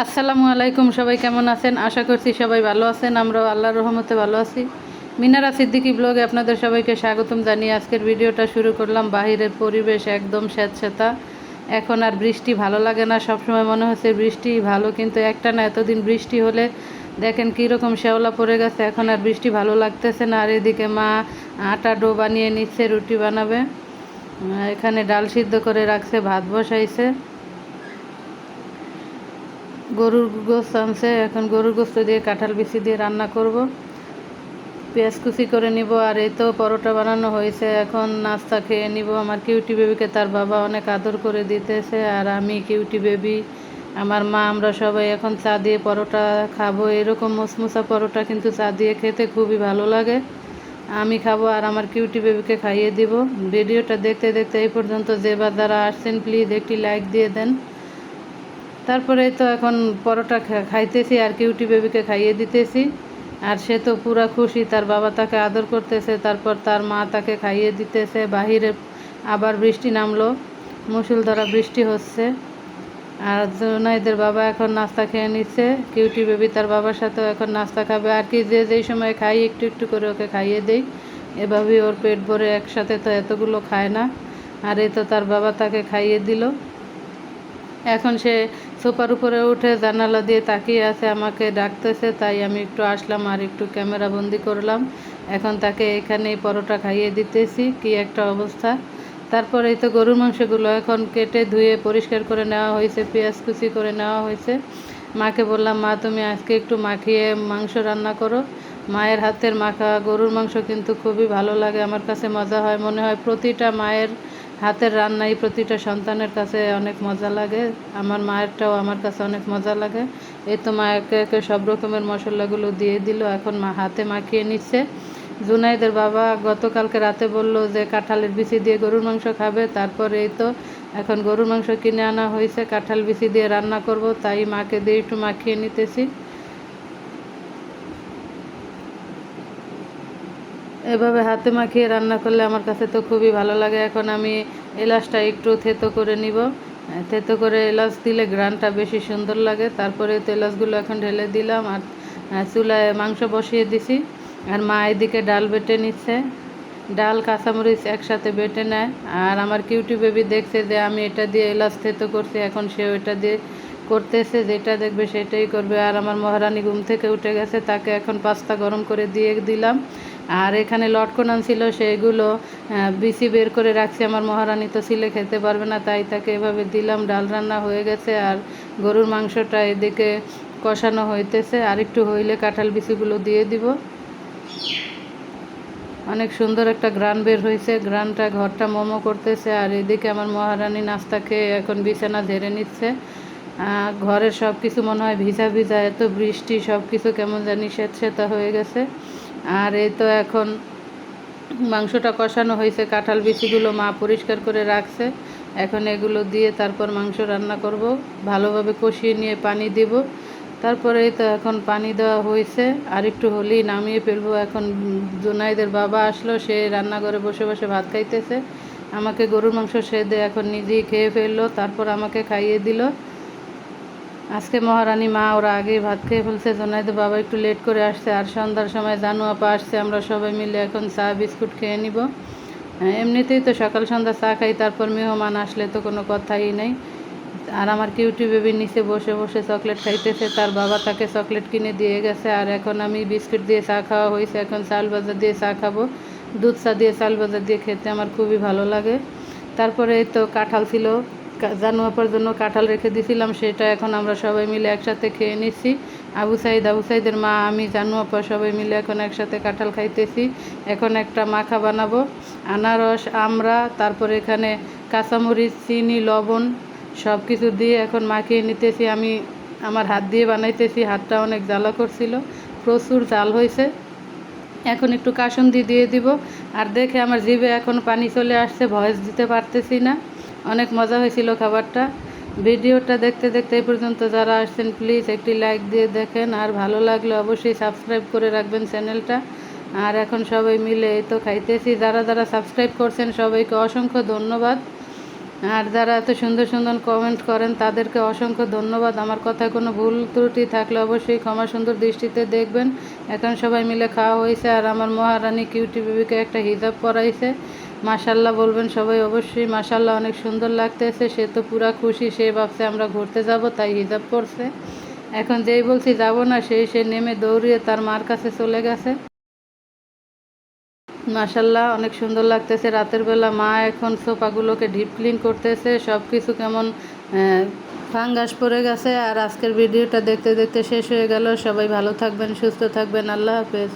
আসসালামু আলাইকুম, সবাই কেমন আছেন? আশা করছি সবাই ভালো আছেন। আমরাও আল্লাহর রহমতে ভালো আছি। মিনারা সিদ্দিকি ব্লগে আপনাদের সবাইকে স্বাগতম জানিয়ে আজকের ভিডিওটা শুরু করলাম। বাহিরের পরিবেশ একদম স্যাঁতস্যাঁতা এখন আর বৃষ্টি ভালো লাগে না। সবসময় মনে হচ্ছে বৃষ্টি ভালো, কিন্তু একটা না, এতদিন বৃষ্টি হলে দেখেন কীরকম শ্যাওলা পড়ে গেছে। এখন আর বৃষ্টি ভালো লাগতেছে না। আর এদিকে মা আটা ডো বানিয়ে নিচ্ছে, রুটি বানাবে। এখানে ডাল সিদ্ধ করে রাখছে, ভাত বসাইছে। গরুর গোস্ত আনছে। এখন গরুর গোস্ত দিয়ে কাঁঠাল বিচি দিয়ে রান্না করব। পেঁয়াজ কুচি করে নিব, আর এই তো পরোটা বানানো হয়েছে। এখন নাস্তা খেয়ে নিব। আমার কিউটি বেবিকে তার বাবা অনেক আদর করে দিতেছে, আর আমি কিউটি বেবি, আমার মা, আমরা সবাই এখন চা দিয়ে পরোটা খাব। এরকম মুসমুসা পরোটা কিন্তু চা দিয়ে খেতে খুবই ভালো লাগে। আমি খাব আর আমার কিউটি বেবিকে খাইয়ে দিব। ভিডিওটা দেখতে দেখতে এই পর্যন্ত যে বা যারা আসছেন প্লিজ একটি লাইক দিয়ে দেন। তারপরে তো এখন পরোটা খাইতেছি আর কিউটি বেবিকে খাইয়ে দিতেছি। আর সে তো পুরা খুশি, তার বাবা তাকে আদর করতেছে, তারপর তার মা তাকে খাইয়ে দিতেছে। বাহিরে আবার বৃষ্টি নামলো মুসুলধারা বৃষ্টি হচ্ছে। আর জোনাইদের বাবা এখন নাস্তা খেয়ে নিচ্ছে, কিউটি বেবি তার বাবার সাথেও এখন নাস্তা খাবে। আর কি যে, যেই সময় খাই, একটু একটু করে ওকে খাইয়ে দেই। এভাবেই ওর পেট ভরে একসাথে তো এতগুলো খায় না। আর এই তো তার বাবা তাকে খাইয়ে দিল। এখন সে সোফার উপরে উঠে জানালা দিয়ে তাকিয়ে আছে, আমাকে ডাকতেছে, তাই আমি একটু আসলাম আর একটু ক্যামেরা বন্দি করলাম। এখন তাকে এখানেই পরোটা খাইয়ে দিতেছি, কি একটা অবস্থা। তারপরে এই তো গরুর মাংসগুলো এখন কেটে ধুয়ে পরিষ্কার করে নেওয়া হয়েছে, পেঁয়াজ কুচি করে নেওয়া হয়েছে। মাকে বললাম, মা, তুমি আজকে একটু মাখিয়ে মাংস রান্না করো। মায়ের হাতের মাখা গরুর মাংস কিন্তু খুবই ভালো লাগে, আমার কাছে মজা হয়। মনে হয় প্রতিটা মায়ের হাতের রান্নাই প্রতিটা সন্তানের কাছে অনেক মজা লাগে। আমার মায়েরটাও আমার কাছে অনেক মজা লাগে। এই তো মা একে একে সব রকমের মশলাগুলো দিয়ে দিল। এখন মা হাতে মাখিয়ে নিচ্ছে। জুনাইদের বাবা গতকালকে রাতে বলল যে, কাঁঠালের বিচি দিয়ে গরুর মাংস খাবে। তারপরে এই তো এখন গরুর মাংস কিনে আনা হয়েছে। কাঁঠাল বিচি দিয়ে রান্না করব। তাই মাকে দিয়ে একটু মাখিয়ে নিতেছি। এভাবে হাতে মাখিয়ে রান্না করলে আমার কাছে তো খুবই ভালো লাগে। এখন আমি এলাচটা একটু থেতো করে নিব। থেতো করে এলাচ দিলে গ্রানটা বেশি সুন্দর লাগে। তারপরে তো এলাচগুলো এখন ঢেলে দিলাম আর চুলায় মাংস বসিয়ে দিছি। আর মা এদিকে ডাল বেটে নিচ্ছে। ডাল, কাঁচামরিচ একসাথে বেটে নেয়। আর আমার কিউটি বেবি দেখছে যে আমি এটা দিয়ে এলাচ থেতো করছি। এখন সে ওইটা দিয়ে করতেছে, যেটা দেখবে সেটাই করবে। আর আমার মহারানী ঘুম থেকে উঠে গেছে, তাকে এখন পাস্তা গরম করে দিয়ে দিলাম। আর এখানে লটকন ছিল সেগুলো বিচি বের করে রাখছি। আমার মহারানী তো ছিলে খেতে পারবে না, তাই তাকে এভাবে দিলাম। ডাল রান্না হয়ে গেছে আর গরুর মাংসটা এদিকে কষানো হইতেছে। আর একটু হইলে কাঁঠাল বিচিগুলো দিয়ে দিব। অনেক সুন্দর একটা গ্রান বের হয়েছে গ্রানটা ঘরটা মোমো করতেছে। আর এদিকে আমার মহারানী নাস্তা খেয়ে এখন বিছানা ঝেড়ে নিচ্ছে। ঘরের সব কিছু মনে হয় ভিজা ভিজা। এত বৃষ্টি সব কিছু কেমন জানি স্বেচ্ছেতা হয়ে গেছে। আর এই তো এখন মাংসটা কষানো হয়েছে, কাঁঠাল বিচিগুলো মা পরিষ্কার করে রাখছে। এখন এগুলো দিয়ে তারপর মাংস রান্না করব, ভালোভাবে কষিয়ে নিয়ে পানি দিব। তারপরে তো এখন পানি দেওয়া হয়েছে, আর একটু হলেই নামিয়ে ফেলব। এখন জোনাইদের বাবা আসলো, সে রান্নাঘরে বসে বসে ভাত খাইতেছে। আমাকে গরুর মাংস সে এখন নিজেই খেয়ে ফেলল, তারপর আমাকে খাইয়ে দিল। আজকে মহারানী মা ওরা আগেই ভাত খেয়ে ফেলছে জোনাইদের বাবা একটু লেট করে আসছে আর সন্ধ্যার সময় জানু আপা আসছে আমরা সবাই মিলে এখন চা বিস্কুট খেয়ে নিব। হ্যাঁ, এমনিতেই তো সকাল সন্ধ্যা চা খাই তারপর মেহমান আসলে তো কোনো কথাই নেই। আর আমার কিউটি বেবির নিচে বসে বসে চকলেট খাইতেছে তার বাবা তাকে চকলেট কিনে দিয়ে গেছে আর এখন আমি বিস্কুট দিয়ে চা খাওয়া হয়েছে এখন চাল বাজার দিয়ে চা খাব দুধ চা দিয়ে চাল বাজার দিয়ে খেতে আমার খুবই ভালো লাগে। তারপরে তো কাঁঠাল ছিল কা- জানু জন্য কাঁঠাল রেখে দিয়েছিলাম সেটা এখন আমরা সবাই মিলে একসাথে খেয়ে নিচ্ছি। আবু সাইদ, আবু সাইদের মা, আমি জানু আপা সবাই মিলে এখন একসাথে কাঁঠাল খাইতেছি। এখন একটা মাখা বানাবো, আনারস আমরা তারপরে এখানে কাঁচামরিচ, চিনি, লবণ সব কিছু দিয়ে এখন মাখিয়ে নিতেছি। আমি আমার হাত দিয়ে বানাইতেছি, হাতটা অনেক জ্বালা করছিল, প্রচুর জাল হয়েছে এখন একটু কাসুন্দি দিয়ে দিব। আর দেখে আমার জিভে এখন পানি চলে আসছে, ভয়েস দিতে পারতেছি না। অনেক মজা হয়েছিল খাবারটা। ভিডিওটা দেখতে দেখতে এই পর্যন্ত যারা আসছেন প্লিজ একটি লাইক দিয়ে দেখেন। আর ভালো লাগলে অবশ্যই সাবস্ক্রাইব করে রাখবেন চ্যানেলটা আর এখন সবাই মিলে এই তো খাইতেছি। যারা যারা সাবস্ক্রাইব করছেন, সবাইকে অসংখ্য ধন্যবাদ। আর যারা এত সুন্দর সুন্দর কমেন্ট করেন, তাদেরকে অসংখ্য ধন্যবাদ। আমার কথায় কোনো ভুল ত্রুটি থাকলে অবশ্যই ক্ষমা সুন্দর দৃষ্টিতে দেখবেন। এখন সবাই মিলে খাওয়া হয়েছে। আর আমার মহারানী কিউটি বেবিকে একটা হিজাব পরাইছে। মাসাল্লাহ বলবেন সবাই অবশ্যই মাসাল্লাহ অনেক সুন্দর লাগতেছে, সে তো পুরা খুশি, সে ভাবছে আমরা ঘুরতে যাব, তাই হিজাব করছে এখন যেই বলছি যাব না সেই সে নেমে দৌড়িয়ে তার মার কাছে চলে গেছে। মাসাল্লাহ অনেক সুন্দর লাগতেছে, রাতের বেলা মা এখন সোফাগুলোকে ডিপ ক্লিন করতেছে সব কিছু কেমন ফাঙ্গাস পড়ে গেছে, আর আজকের ভিডিওটা দেখতে দেখতে শেষ হয়ে গেল। সবাই ভালো থাকবেন, সুস্থ থাকবেন, আল্লাহ হাফেজ।